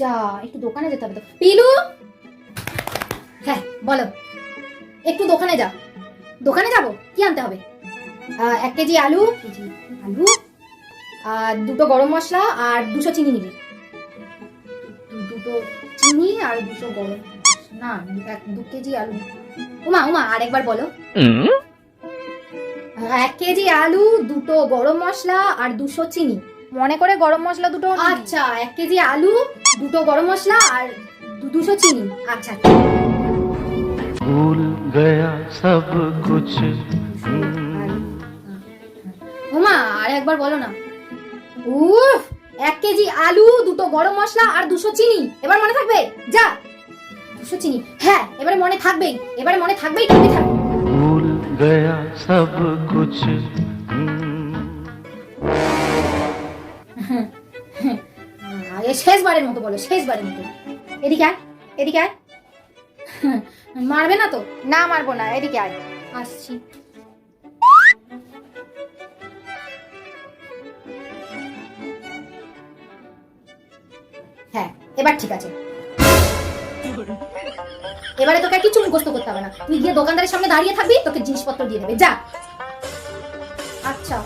যা একটু দোকানে যেতে হবে তো। পিলু! হ্যাঁ বলো। একটু দোকানে যা। দোকানে যাব? কি আনতে হবে? এক কেজি আলু আলু আর দুটো গরম মশলা আর দুশো চিনি নিবি। দুটো চিনি আর দুশো গরম। না এক দু কেজি আলু। উমা উমা আর একবার বলো এক কেজি আলু দুটো গরম মশলা আর দুশো চিনি। মনে করে গরম মশলা দুটো আচ্ছা এক কেজি আলু দুটো গরম মশলা আর দুশো চিনি। আচ্ছা, আচ্ছা। ভুল গয়া সব কুছ। ওমা আর একবার বলো না। উফ এক কেজি আলু দুটো গরম মশলা আর দুশো চিনি। এবার মনে থাকবে? যা। দুশো চিনি। হ্যাঁ এবারে মনে থাকবেই। এবারে মনে থাকবেই থাকবে। ভুল গয়া সব কুছ। আহ, এ শেষবারের মতো বলো শেষবারের মতো। এদিকে আয় এদিকে আয়। মারবে না তো? না মারবো না এদিকে আয়। আসছি। হ্যাঁ এবার ঠিক আছে। এবারে তোকে কিছু মুখস্থ করতে হবে না। তুই গিয়ে দোকানদারের সামনে দাঁড়িয়ে থাকবি তোকে জিনিসপত্র দিয়ে দেবে। যা। আচ্ছা।